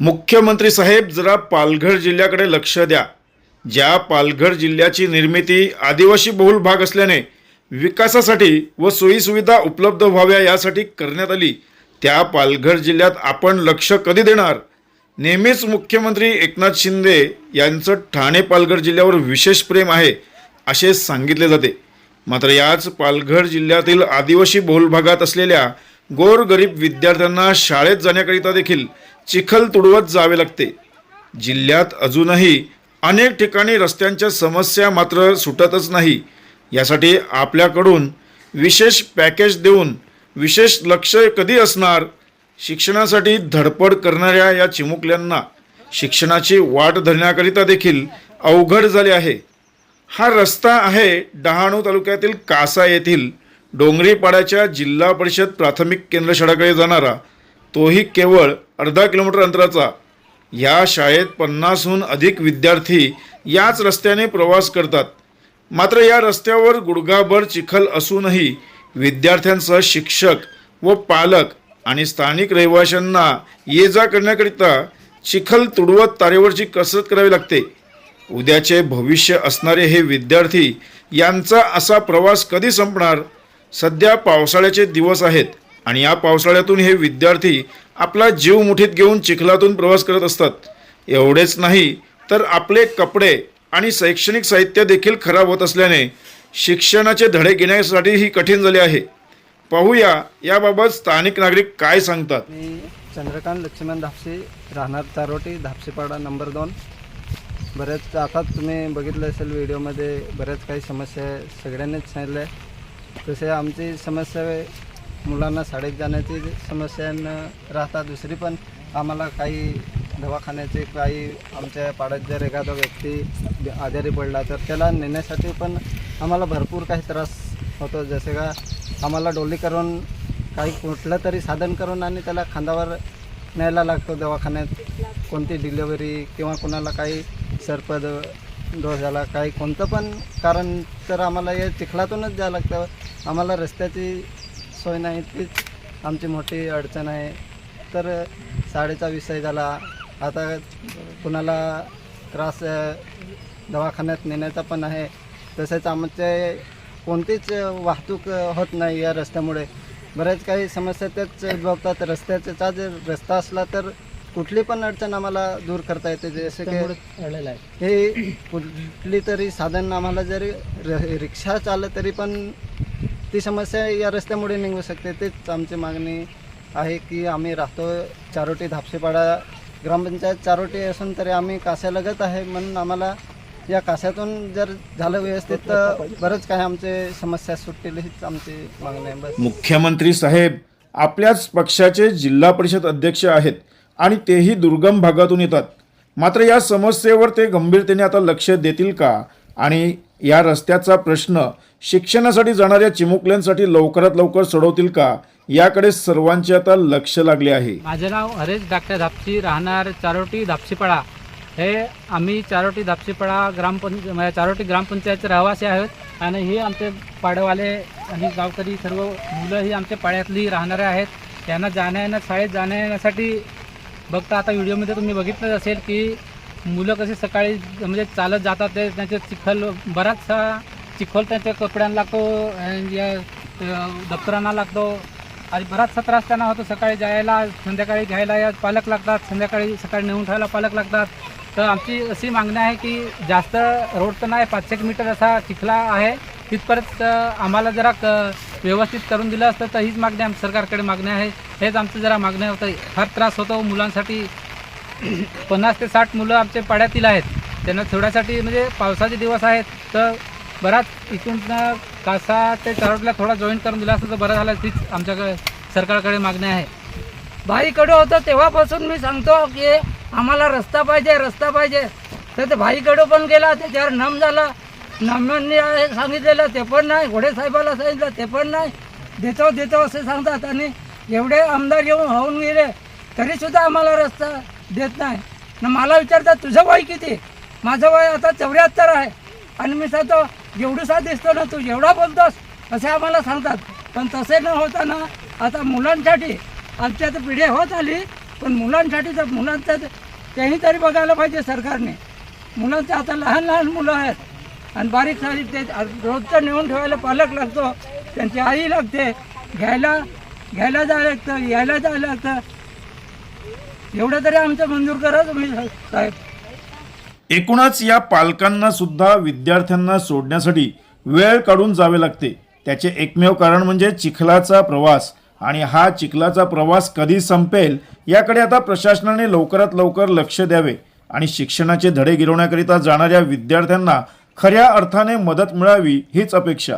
मुख्यमंत्री साहेब जरा पालघर जिल्ह्याकडे लक्ष द्या. ज्या पालघर जिल्ह्याची निर्मिती आदिवासी बहुल भाग असल्याने विकासासाठी व सोयीसुविधा उपलब्ध व्हाव्या यासाठी करण्यात आली. त्या पालघर जिल्ह्यात आपण लक्ष कधी देणार? नेहमीच मुख्यमंत्री एकनाथ शिंदे यांचं ठाणे पालघर जिल्ह्यावर विशेष प्रेम आहे असे सांगितले जाते. मात्र याच पालघर जिल्ह्यातील आदिवासी बहुल भागात असलेल्या गोरगरीब विद्यार्थ्यांना शाळेत जाण्याकरिता देखील चिखल तुडवत जावे लागते. जिल्ह्यात अजूनही अनेक ठिकाणी रस्त्यांच्या समस्या मात्र सुटतच नाही. यासाठी आपल्याकडून विशेष पॅकेज देऊन विशेष लक्ष कधी असणार? शिक्षणासाठी धडपड करणाऱ्या या चिमुकल्यांना शिक्षणाची वाट धरण्याकरिता देखील अवघड झाले आहे. हा रस्ता आहे डहाणू तालुक्यातील कासा येथील डोंगरीपाड्याच्या जिल्हा परिषद प्राथमिक केंद्र शाळेकडे जाणारा तोही केवळ अर्धा किलोमीटर अंतराचा. या शाळेत पन्नासहून अधिक विद्यार्थी याच रस्त्याने प्रवास करतात. मात्र या रस्त्यावर गुडघाभर चिखल असूनही विद्यार्थ्यांसह शिक्षक व पालक आणि स्थानिक रहिवाशांना ये जा करण्याकरिता चिखल तुडवत तारेवरची कसरत करावी लागते. उद्याचे भविष्य असणारे हे विद्यार्थी यांचा असा प्रवास कधी संपणार? सध्या पावसाळ्याचे दिवस आहेत. आणि या पावसाळ्यातून हे विद्यार्थी आपला जीव मुठीत घेऊन चिखलातून प्रवास करत असतात. एवढेच नाही तर आपले कपडे आणि शैक्षणिक साहित्य देखील खराब होत असल्याने शिक्षणाचे धडे घेण्यासाठीही कठीण झाले आहे. पाहूया याबाबत स्थानिक नागरिक काय सांगतात. मी चंद्रकांत लक्ष्मण धापसे राहणार तारोटी धापसेपाडा नंबर दोन. बऱ्याच आता तुम्ही बघितलं असेल व्हिडिओमध्ये बऱ्याच काही समस्या आहे. सगळ्यांनीच सांगितलं आहे तसे आमची समस्या आहे, मुलांना शाळेत जाण्याची समस्या न दुसरी पण आम्हाला काही दवाखान्याचे काही आमच्या पाड्यात जर एखादा व्यक्ती आजारी पडला तर त्याला नेण्यासाठी पण आम्हाला भरपूर काही त्रास होतो. जसे का आम्हाला डोली करून काही कुठलं तरी साधन करून आणि त्याला खांद्यावर न्यायला लागतो दवाखान्यात. कोणती डिलेवरी किंवा कोणाला काही सर्पद डोस झाला काही कोणतं पण कारण तर आम्हाला या चिखलातूनच जावं लागतं. आम्हाला रस्त्याची सोय नाही तीच आमची मोठी अडचण आहे. तर शाळेचा विषय झाला. आता कुणाला त्रास दवाखान्यात नेण्याचा पण आहे. तसेच आमचे कोणतीच वाहतूक होत नाही या रस्त्यामुळे. बऱ्याच काही समस्या त्याच उद्भवतात रस्त्याचा जर रस्ता असला तर कुठली पण अडचण आम्हाला दूर करता येते. जसे की हे कुठली तरी साधन आम्हाला जरी र- रिक्षा चाललं तरी पण ती समस्या या रस्त्यामुळे निघू शकते तेच आमची मागणी आहे की आम्ही राहतो चारोटी धापसेपाडा ग्रामपंचायत चारोटी असून तरी आम्ही कास्यालगत आहे म्हणून आम्हाला या कास्यातून जर झालं व्यवस्थित तर बरंच काही आमचे समस्या सुटतील हीच आमची मागणी आहे. बस. मुख्यमंत्री साहेब आपल्याच पक्षाचे जिल्हा परिषद अध्यक्ष आहेत आणि तेही दुर्गम भागातून येतात. मात्र या समस्येवर ते गंभीरतेने आता लक्ष देतील का? आणि या रस्त्याचा प्रश्न शिक्षणासाठी जाणाऱ्या चिमुकल्यांसाठी लवकरात लवकर सोडवतील का? याकडे सर्वांचे आता लक्ष लागले आहे. माझं नाव हरेश डाक्टर धापशी राहणार चारोटी धापशीपाडा हे आम्ही चारोटी धापशीपाडा ग्रामपंच म्हणजे चारोटी ग्रामपंचायतचे रहिवासी आहोत आणि हे आमचे पाडवाले आणि गावकरी सर्व मुलं ही आमच्या पाड्यातली राहणारे आहेत. त्यांना जाण्या येण्या शाळेत जाण्या येण्यासाठी बघता आता व्हिडिओमध्ये तुम्ही बघितलंच असेल की मुलं कशी सकाळी म्हणजे चालत जातात ते त्यांचे चिखल बराचसा चिखल त्यांच्या कपड्यांना लागतो या, दप्तरांना लागतो. आणि बराचसा त्रास त्यांना होतो सकाळी जायला संध्याकाळी घ्यायला या पालक लागतात संध्याकाळी सकाळी नेऊन ठेवायला पालक लागतात. तर आमची अशी मागणी आहे की जास्त रोड तर नाही पाचशे एक मीटर असा चिखला आहे. तिथपर्यंत आम्हाला जरा क व्यवस्थित करून दिलं असतं तर हीच मागणी आम सरकारकडे मागणी आहे. हेच आमचं जरा मागणी होतं. फार त्रास होतो मुलांसाठी. पन्नास ते साठ मुलं आमच्या पाड्यातील आहेत. त्यांना सोडायसाठी म्हणजे पावसाचे दिवस आहेत तर बराच इथून कासा ते चारोटला थोडा जॉईन करून दिला असतं तर बरं झालं. तीच आमच्याकडे सरकारकडे मागणी आहे. भाईकडे होतं तेव्हापासून मी सांगतो की आम्हाला रस्ता पाहिजे रस्ता पाहिजे. तर ते भाईकडं पण गेला त्याच्यावर नम झाला. नमांनी सांगितलेलं ते पण नाही. घोडे साहेबाला सांगितलं ते पण नाही. देतो देतो असे सांगतात आणि एवढे आमदार येऊन होऊन गेले. तरीसुद्धा आम्हाला रस्ता देत नाही. न मला विचारतात तुझं वय किती? माझं वय आता चौऱ्याहत्तर आहे. आणि मी सांगतो एवढूसा दिसतो ना तू एवढा बोलतोस. असे आम्हाला सांगतात. पण तसे न होताना आता मुलांसाठी आमच्या तर पिढी होत आली पण मुलांसाठी तर मुलांचं तेही तरी बघायला पाहिजे सरकारने. मुलांचे आता लहान लहान मुलं आहेत. आणि बारीक सारीक ते रोजचं नेऊन ठेवायला पालक लागतो त्यांची आई लागते. घ्यायला घ्यायला जायला लागतं यायला जायला लागतं. एवढं तरी आमचं मंजूर करा तुम्ही साहेब. एकूणच या पालकांना सुद्धा विद्यार्थ्यांना सोडण्यासाठी वेळ काढून जावे लागते. त्याचे एकमेव कारण म्हणजे चिखलाचा प्रवास. आणि हा चिखलाचा प्रवास कधी संपेल याकडे आता प्रशासनाने लवकरात लवकर लक्ष द्यावे. आणि शिक्षणाचे धडे गिरवण्याकरिता जाणाऱ्या विद्यार्थ्यांना खऱ्या अर्थाने मदत मिळावी हीच अपेक्षा.